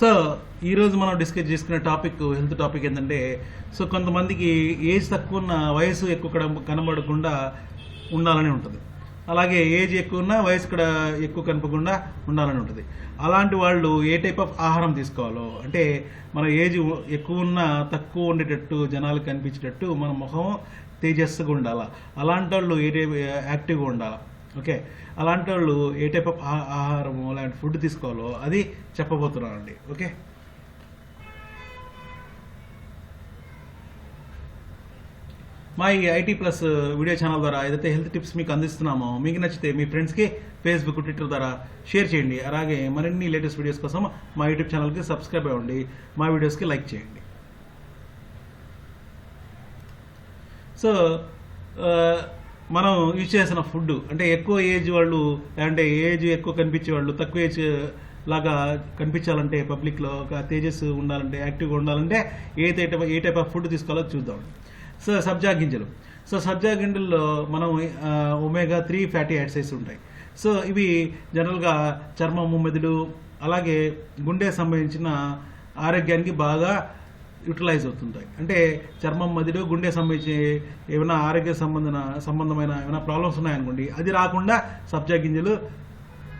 So ఈరోజు మనం discuss చేసుకునే టాపిక్ హెల్త్ టాపిక్ ఏంటంటే సో కొంతమందికి ఏజ్ తక్కువ ఉన్న వయసు ఎక్కువ కనబడకుండా ఉండాలని ఉంటుంది. అలాగే ఏజ్ ఎక్కువ ఉన్న వయసు కూడా ఎక్కువ కనపకుండా ఉండాలని ఉంటుంది. అలాంటి వాళ్ళు ఏ టైప్ ఆఫ్ ఆహారం తీసుకోవాలో? అంటే మన ఏజ్ ఎక్కువ ఉన్న తక్కువ ఉండేటట్టు జనాలు కనిపించేటట్టు మన ముఖం తేజస్సుగా ఉండాలా? అలాంటి వాళ్ళు ఏ టైప్ యాక్టివ్గా ఉండాలా? ఓకే. అలాంటి వాళ్ళు ఏ టైప్ ఆఫ్ ఆహారము అలాంటి ఫుడ్ తీసుకోవాలో అది చెప్పబోతున్నానండి. ఓకే. మా ఈ ఐటీ ప్లస్ వీడియో ఛానల్ ద్వారా ఏదైతే హెల్త్ టిప్స్ మీకు అందిస్తున్నామో మీకు నచ్చితే మీ ఫ్రెండ్స్కి ఫేస్బుక్ ట్విట్టర్ ద్వారా షేర్ చేయండి. అలాగే మరిన్ని లేటెస్ట్ వీడియోస్ కోసం మా యూట్యూబ్ ఛానల్కి సబ్స్క్రైబ్ అవ్వండి. మా వీడియోస్కి లైక్ చేయండి. సో మనం యూజ్ చేసిన ఫుడ్ అంటే ఎక్కువ ఏజ్ వాళ్ళు అంటే ఏజ్ ఎక్కువ కనిపించే వాళ్ళు తక్కువ ఏజ్ లాగా కనిపించాలంటే పబ్లిక్లో ఒక తేజస్ ఉండాలంటే యాక్టివ్గా ఉండాలంటే ఏ type A type of food తీసుకోవాలో చూద్దాం. సో సబ్జా గింజలు. సో సబ్జా గింజల్లో మనం ఒమేగా త్రీ ఫ్యాటీ యాసిడ్స్ ఉంటాయి. సో ఇవి జనరల్గా చర్మము మెదడు అలాగే గుండె సంబంధించిన ఆరోగ్యానికి బాగా యూటిలైజ్ అవుతుంటాయి. అంటే చర్మం మదిలో గుండె సంబంధించి ఏమైనా ఆరోగ్య సంబంధన సంబంధమైన ఏమైనా ప్రాబ్లమ్స్ ఉన్నాయనుకోండి అది రాకుండా సబ్జా గింజలు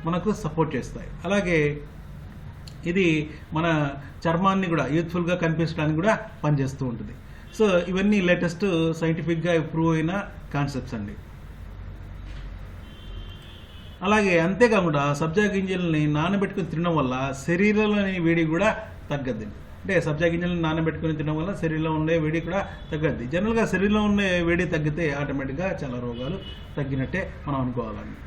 మనకు సపోర్ట్ చేస్తాయి. అలాగే ఇది మన చర్మాన్ని కూడా యూత్ఫుల్గా కనిపించడానికి కూడా పనిచేస్తూ ఉంటుంది. సో ఇవన్నీ లేటెస్ట్ సైంటిఫిక్గా ప్రూవ్ అయిన కాన్సెప్ట్స్ అండి. అలాగే అంతేకాకుండా సబ్జా గింజల్ని నానబెట్టుకుని తినడం వల్ల శరీరంలోని వేడి కూడా తగ్గద్దండి. అంటే సబ్జా గింజలను నానబెట్టుకుని తినడం వల్ల శరీరంలో ఉండే వేడి కూడా తగ్గద్ది. జనరల్గా శరీరంలో ఉండే వేడి తగ్గితే ఆటోమేటిక్గా చాలా రోగాలు తగ్గినట్టే మనం అనుకోవాలండి.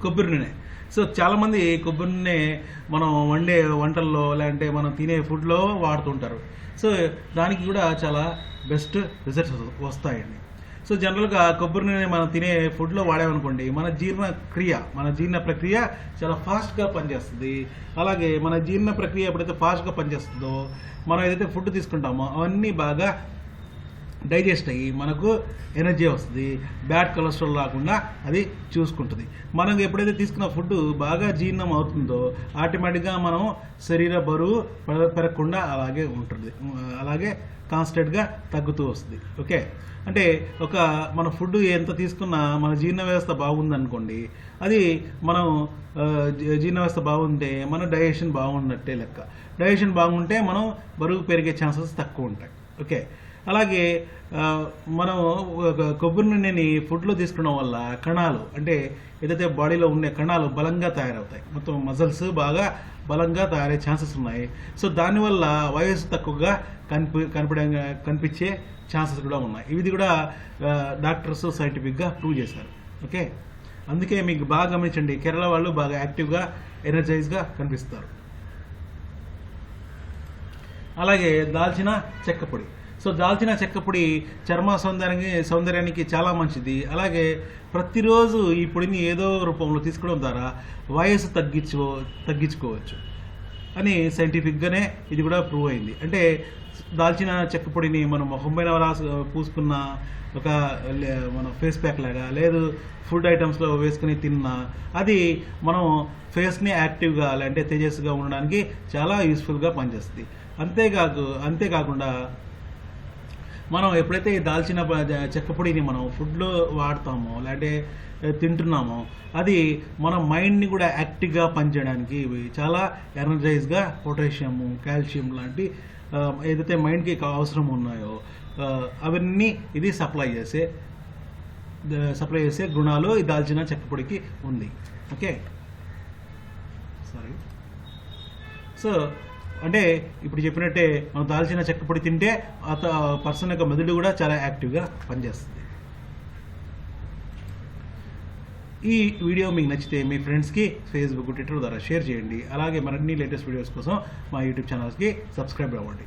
కొబ్బరి నూనె. సో చాలామంది కొబ్బరి నూనె మనం వండే వంటల్లో లేదంటే మనం తినే ఫుడ్లో వాడుతుంటారు. సో దానికి కూడా చాలా బెస్ట్ రిజల్ట్స్ వస్తాయండి. సో జనరల్గా కొబ్బరి నూనె మనం తినే ఫుడ్లో వాడామనుకోండి మన జీర్ణ క్రియ మన జీర్ణ ప్రక్రియ చాలా ఫాస్ట్గా పనిచేస్తుంది. అలాగే మన జీర్ణ ప్రక్రియ ఎప్పుడైతే ఫాస్ట్గా పనిచేస్తుందో మనం ఏదైతే ఫుడ్ తీసుకుంటామో అవన్నీ బాగా డైజెస్ట్ అయ్యి మనకు ఎనర్జీ వస్తుంది బ్యాడ్ కొలెస్ట్రాల్ రాకుండా అది చూసుకుంటుంది. మనం ఎప్పుడైతే తీసుకున్న ఫుడ్ బాగా జీర్ణం అవుతుందో ఆటోమేటిక్గా మనం శరీర బరువు పెరగకుండా అలాగే ఉంటుంది. అలాగే కాన్స్టెంట్గా తగ్గుతూ వస్తుంది. ఓకే? అంటే ఒక మన ఫుడ్ ఎంత తీసుకున్నా మన జీర్ణ వ్యవస్థ బాగుందనుకోండి అది మనం జీర్ణ వ్యవస్థ బాగుంటే మన డైజెషన్ బాగున్నట్టే లెక్క. డైజెషన్ బాగుంటే మనం బరువు పెరిగే ఛాన్సెస్ తక్కువ ఉంటాయి. ఓకే? అలాగే మనం ఒక కొబ్బరి నూనెని ఫుడ్లో తీసుకోవడం వల్ల కణాలు అంటే ఏదైతే బాడీలో ఉండే కణాలు బలంగా తయారవుతాయి. మొత్తం మజిల్స్ బాగా బలంగా తయారయ్యే ఛాన్సెస్ ఉన్నాయి. సో దానివల్ల వయసు తక్కువగా కనిపి కనిపడే కనిపించే ఛాన్సెస్ కూడా ఉన్నాయి. ఇది కూడా డాక్టర్స్ సైంటిఫిక్గా ప్రూవ్ చేశారు. ఓకే? అందుకే మీకు బాగా గమనించండి. కేరళ వాళ్ళు బాగా యాక్టివ్గా ఎనర్జైజ్గా కనిపిస్తారు. అలాగే దాల్చిన చెక్క పొడి. సో దాల్చిన చెక్క పొడి చర్మ సౌందర్యానికి సౌందర్యానికి చాలా మంచిది. అలాగే ప్రతిరోజు ఈ పొడిని ఏదో రూపంలో తీసుకోవడం ద్వారా వయసు తగ్గించు తగ్గించుకోవచ్చు. అని సైంటిఫిక్గానే ఇది కూడా ప్రూవ్ అయింది. అంటే దాల్చిన చెక్క పొడిని మనం ముఖం పైన రాసు పూసుకున్న ఒక లే- మన ఫేస్ ప్యాక్ లాగా లేదు ఫుడ్ ఐటమ్స్లో వేసుకుని తిన్నా అది మనం ఫేస్ని యాక్టివ్గా అంటే తేజస్సుగా ఉండడానికి చాలా యూస్ఫుల్గా పనిచేస్తుంది. అంతేకాదు అంతేకాకుండా మనం ఎప్పుడైతే ఈ దాల్చిన చెక్కపొడిని చెక్క పొడిని మనం ఫుడ్లో వాడతామో లేదంటే తింటున్నామో అది మన మైండ్ని కూడా యాక్టివ్గా పనిచేయడానికి ఇవి చాలా ఎనర్జైజ్గా పొటాషియము కాల్షియం లాంటి ఏదైతే మైండ్కి అవసరం ఉన్నాయో అవన్నీ ఇది సప్లై చేసే సప్లై చేసే గుణాలు ఈ దాల్చిన చెక్క పొడికి ఉంది. ఓకే సారీ సో అంటే ఇప్పుడు చెప్పినట్టే మనం దాల్చిన చెక్క పొడి తింటే అత పర్సన్ యొక్క మెదడు కూడా చాలా యాక్టివ్గా పనిచేస్తుంది. ఈ వీడియో మీకు నచ్చితే మీ ఫ్రెండ్స్కి ఫేస్బుక్ ట్విట్టర్ ద్వారా షేర్ చేయండి. అలాగే మరిన్ని లేటెస్ట్ వీడియోస్ కోసం మా యూట్యూబ్ ఛానల్స్కి సబ్స్క్రైబ్ అవ్వండి.